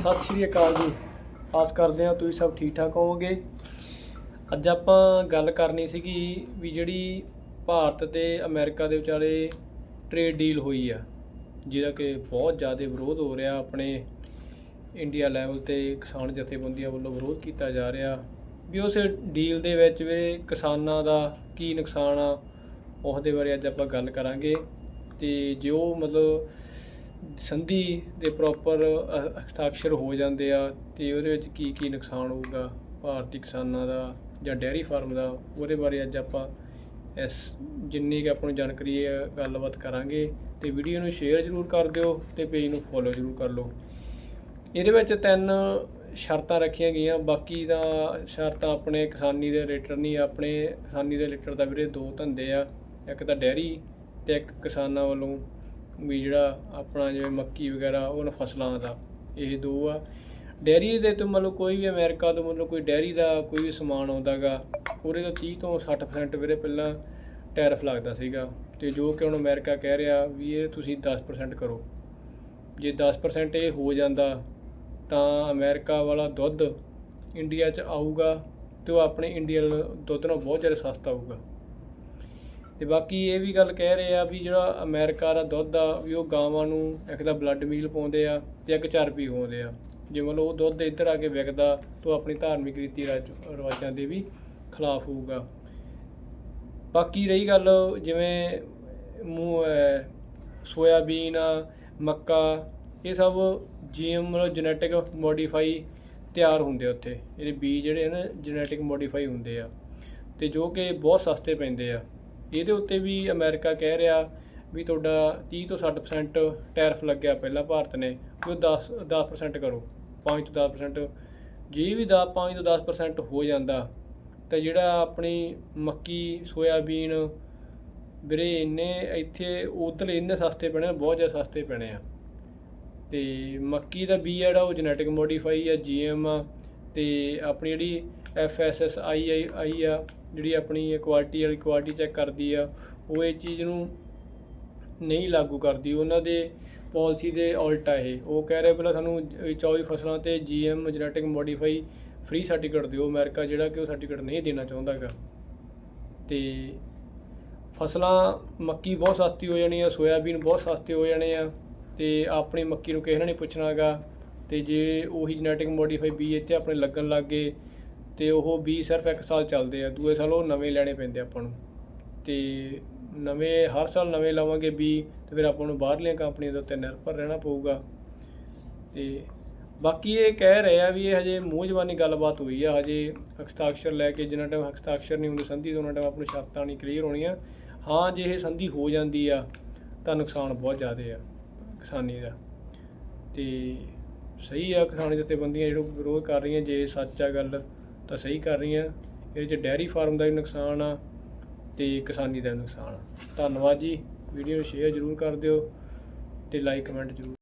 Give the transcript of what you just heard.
ਸਤਿ ਸ਼੍ਰੀ ਅਕਾਲ ਜੀ। ਆਸ ਕਰਦੇ ਹਾਂ ਤੁਸੀਂ ਸਭ ਠੀਕ ਠਾਕ ਹੋਵੋਗੇ। ਅੱਜ ਆਪਾਂ ਗੱਲ ਕਰਨੀ ਸੀਗੀ ਵੀ ਜਿਹੜੀ ਭਾਰਤ ਤੇ ਅਮਰੀਕਾ ਦੇ ਵਿਚਾਲੇ ਟ੍ਰੇਡ ਡੀਲ ਹੋਈ ਆ, ਜਿਹਦਾ ਕਿ ਬਹੁਤ ਜ਼ਿਆਦਾ ਵਿਰੋਧ ਹੋ ਰਿਹਾ ਆਪਣੇ ਇੰਡੀਆ ਲੈਵਲ ਤੇ ਕਿਸਾਨ ਜਥੇਬੰਦੀਆਂ ਵੱਲੋਂ ਵਿਰੋਧ ਕੀਤਾ ਜਾ ਰਿਹਾ। ਵੀ ਉਸ ਡੀਲ ਦੇ ਵਿੱਚ ਵੀ ਕਿਸਾਨਾਂ ਦਾ ਕੀ ਨੁਕਸਾਨ ਆ ਉਸ ਬਾਰੇ ਅੱਜ ਆਪਾਂ ਗੱਲ ਕਰਾਂਗੇ। ਤੇ ਜੋ ਮਤਲਬ ਸੰਧੀ ਦੇ ਪ੍ਰੋਪਰ ਹਸਤਾਖਰ ਹੋ ਜਾਂਦੇ ਆ ਤੇ ਉਹਦੇ ਵਿੱਚ ਕੀ ਕੀ ਨੁਕਸਾਨ ਹੋਊਗਾ ਭਾਰਤੀ ਕਿਸਾਨਾਂ ਦਾ ਜਾਂ ਡੈਰੀ ਫਾਰਮ ਦਾ, ਉਹਦੇ ਬਾਰੇ ਅੱਜ ਆਪਾਂ ਇਸ ਜਿੰਨੀ ਕਿ ਆਪਾਂ ਨੂੰ ਜਾਣਕਾਰੀ ਹੈ ਗੱਲਬਾਤ ਕਰਾਂਗੇ ਤੇ ਵੀਡੀਓ ਨੂੰ ਸ਼ੇਅਰ ਜ਼ਰੂਰ ਕਰ ਦਿਓ ਤੇ ਪੇਜ ਨੂੰ ਫੋਲੋ ਜ਼ਰੂਰ ਕਰ ਲਓ। ਇਹਦੇ ਵਿੱਚ ਤਿੰਨ ਸ਼ਰਤਾਂ ਰੱਖੀਆਂ ਗਈਆਂ, ਬਾਕੀ ਦਾ ਸ਼ਰਤਾਂ ਆਪਣੇ ਕਿਸਾਨੀ ਦੇ ਰਿਲੇਟਡ ਨਹੀਂ, ਆਪਣੇ ਕਿਸਾਨੀ ਦੇ ਰਿਲੇਟਡ ਦਾ ਵੀਰੇ ਦੋ ਧੰਦੇ ਆ, ਇੱਕ ਤਾਂ ਡੈਰੀ ਤੇ ਇੱਕ ਕਿਸਾਨਾਂ ਵੱਲੋਂ। ਵੀ ਜਿਹੜਾ ਆਪਣਾ ਜਿਵੇਂ ਮੱਕੀ ਵਗੈਰਾ ਉਹਨਾਂ ਫਸਲਾਂ ਦਾ, ਇਹ ਦੋ ਆ। ਡੈਰੀ ਦੇ ਤੋਂ ਮਤਲਬ ਕੋਈ ਵੀ ਅਮਰੀਕਾ ਤੋਂ ਮਤਲਬ ਕੋਈ ਡੈਰੀ ਦਾ ਕੋਈ ਵੀ ਸਮਾਨ ਆਉਂਦਾਗਾ ਉਹਦੇ ਤੋਂ 30 ਤੋਂ 60% ਵੀਰੇ ਪਹਿਲਾਂ ਟੈਰਫ ਲੱਗਦਾ ਸੀਗਾ। ਤੇ ਜੋ ਕਿ ਹੁਣ ਅਮਰੀਕਾ ਕਹਿ ਰਿਹਾ ਵੀ ਇਹ ਤੁਸੀਂ 10% ਕਰੋ। ਜੇ 10% ਇਹ ਹੋ ਜਾਂਦਾ, ਤਾਂ ਅਮਰੀਕਾ ਵਾਲਾ ਦੁੱਧ ਇੰਡੀਆ 'ਚ ਆਊਗਾ ਤੇ ਉਹ ਆਪਣੇ ਇੰਡੀਅਨ ਦੁੱਧ ਨਾਲੋਂ ਬਹੁਤ ਜ਼ਿਆਦਾ ਸਸਤਾ ਆਊਗਾ। ਤੇ ਬਾਕੀ ਇਹ ਵੀ ਗੱਲ ਕਹਿ ਰਹੇ ਆ ਵੀ ਜਿਹੜਾ ਅਮਰੀਕਾ ਦਾ ਦੁੱਧ ਆ, ਵੀ ਉਹ ਗਾਵਾਂ ਨੂੰ ਇੱਕ ਤਾਂ ਬਲੱਡ ਮੀਲ ਪਾਉਂਦੇ ਆ ਤੇ ਇੱਕ ਚਰਬੀ ਪਾਉਂਦੇ ਆ। ਜੇ ਮਤਲਬ ਉਹ ਦੁੱਧ ਇੱਧਰ ਆ ਕੇ ਵਿਕਦਾ, ਤਾਂ ਉਹ ਆਪਣੀ ਧਾਰਮਿਕ ਰੀਤੀ ਰਾਜ- ਰਿਵਾਜਾਂ ਦੇ ਵੀ ਖਿਲਾਫ ਹੋਊਗਾ। ਬਾਕੀ ਰਹੀ ਗੱਲ ਜਿਵੇਂ ਮੂੰਹ ਸੋਇਆਬੀਨ ਆ, ਮੱਕਾ, ਇਹ ਸਭ ਜੀਐਮ ਮਤਲਬ ਜੈਨੇਟਿਕ ਮੋਡੀਫਾਈ ਤਿਆਰ ਹੁੰਦੇ ਆ ਉੱਥੇ। ਇਹਦੇ ਬੀਜ ਜਿਹੜੇ ਆ ਨਾ ਜੈਨੇਟਿਕ ਮੋਡੀਫਾਈ ਹੁੰਦੇ ਆ। ਤੇ ਜੋ ਕਿ ਬਹੁਤ ਸਸਤੇ ਪੈਂਦੇ ਆ। ਇਹਦੇ ਉੱਤੇ ਵੀ ਅਮਰੀਕਾ ਕਹਿ ਰਿਹਾ ਵੀ ਤੁਹਾਡਾ 30 ਤੋਂ 60% ਟੈਰਫ ਲੱਗਿਆ ਪਹਿਲਾਂ ਭਾਰਤ ਨੇ ਉਹ 10 10% ਕਰੋ 5 ਤੋਂ 10% ਜੇ ਵੀ 10 5 ਤੋਂ 10% ਹੋ ਜਾਂਦਾ ਤਾਂ ਜਿਹੜਾ ਆਪਣੀ ਮੱਕੀ ਸੋਇਆਬੀਨ ਵੀਰੇ ਇੰਨੇ ਇੱਥੇ ਉਧਰ ਇੰਨੇ ਸਸਤੇ ਪੈਣੇ ਆ, ਬਹੁਤ ਜ਼ਿਆਦਾ ਸਸਤੇ ਪੈਣੇ ਆ। ਤੇ ਮੱਕੀ ਦਾ ਬੀ ਜਿਹੜਾ ਉਹ ਜੈਨੇਟਿਕ ਮੋਡੀਫਾਈ ਆ ਜੀਐਮ ਆ ਤੇ ਆਪਣੀ ਜਿਹੜੀ ਐਫਐਸਐਸ ਆਈ ਆਈ ਆ ਜਿਹੜੀ ਆਪਣੀ ਕੁਆਲਿਟੀ ਵਾਲੀ ਕੁਆਲਿਟੀ ਚੈੱਕ ਕਰਦੀ ਆ, ਉਹ ਇਹ ਚੀਜ਼ ਨੂੰ ਨਹੀਂ ਲਾਗੂ ਕਰਦੀ। ਉਹਨਾਂ ਦੇ ਪਾਲਿਸੀ ਦੇ ਉਲਟ ਆ ਇਹ। ਉਹ ਕਹਿ ਰਹੇ ਪਹਿਲਾਂ ਸਾਨੂੰ ਇਹ 24 ਫਸਲਾਂ ਤੇ GM genetic modify free certificate ਦਿਓ ਅਮਰੀਕਾ, ਜਿਹੜਾ ਕਿ ਉਹ ਸਰਟੀਫਿਕੇਟ ਨਹੀਂ ਦੇਣਾ ਚਾਹੁੰਦਾ ਹੈਗਾ। ਤੇ ਫਸਲਾਂ ਮੱਕੀ ਬਹੁਤ ਸਸਤੀ ਹੋ ਜਾਣੀ ਆ ਸੋਇਆਬੀਨ ਬਹੁਤ ਸਸਤੇ ਹੋ ਜਾਣੇ ਆ, ਤੇ ਆਪਣੀ ਮੱਕੀ ਨੂੰ ਕਿਸੇ ਨੇ ਨਹੀਂ ਪੁੱਛਣਾ ਹੈਗਾ। ਤੇ ਜੇ ਉਹੀ ਜੈਨੇਟਿਕ ਮੋਡੀਫਾਈ ਬੀ ਇੱਥੇ ਆਪਣੇ ਲੱਗਣ ਲੱਗ ਗਏ ਤੇ ਉਹ ਬੀ ਸਿਰਫ ਇੱਕ ਸਾਲ ਚੱਲਦੇ ਆ, ਦੂਏ ਸਾਲ ਉਹ ਨਵੇਂ ਲੈਣੇ ਪੈਂਦੇ ਆਪਾਂ ਨੂੰ। ਤੇ ਨਵੇਂ, ਹਰ ਸਾਲ ਨਵੇਂ ਲਵਾਂਗੇ ਬੀ ਤੇ ਫਿਰ ਆਪਾਂ ਨੂੰ ਬਾਹਰਲੀਆਂ ਕੰਪਨੀਆਂ ਦੇ ਉੱਤੇ ਨਿਰਭਰ ਰਹਿਣਾ ਪਊਗਾ। ਤੇ ਬਾਕੀ ਇਹ ਕਹਿ ਰਹੇ ਆ ਵੀ ਇਹ ਹਜੇ ਮੂੰਹ ਜ਼ਬਾਨੀ ਗੱਲਬਾਤ ਹੋਈ ਆ, ਹਜੇ ਹਸਤਾਖਰ ਲੈ ਕੇ ਜਿੰਨਾ ਟਾਈਮ ਹਸਤਾਖਰ ਨਹੀਂ ਹੁੰਦੇ ਸੰਧੀ ਤੋਂ, ਉਹਨਾਂ ਟਾਈਮ ਆਪਣੀ ਸ਼ਰਤਾਂ ਨਹੀਂ ਕਲੀਅਰ ਹੋਣੀਆਂ। ਹਾਂ, ਜੇ ਇਹ ਸੰਧੀ ਹੋ ਜਾਂਦੀ ਆ, ਤਾਂ ਨੁਕਸਾਨ ਬਹੁਤ ਜ਼ਿਆਦਾ ਆ ਕਿਸਾਨੀ ਦਾ। ਤੇ ਸਹੀ ਆ ਕਿਸਾਨੀ ਜਥੇਬੰਦੀਆਂ ਜਿਹੜੀਆਂ ਵਿਰੋਧ ਕਰ ਰਹੀਆਂ, ਜੇ ਸੱਚ ਆ ਗੱਲ ਤਾਂ ਸਹੀ ਕਰ ਰਹੀਆਂ। ਇਹਦੇ 'ਚ ਡੈਰੀ ਫਾਰਮ ਦਾ ਵੀ ਨੁਕਸਾਨ ਆ ਤੇ ਕਿਸਾਨੀ ਦਾ ਵੀ ਨੁਕਸਾਨ ਆ। ਧੰਨਵਾਦ ਜੀ। ਵੀਡੀਓ ਨੂੰ ਸ਼ੇਅਰ ਜ਼ਰੂਰ ਕਰ ਦਿਓ ਤੇ ਲਾਈਕ ਕਮੈਂਟ ਜ਼ਰੂਰ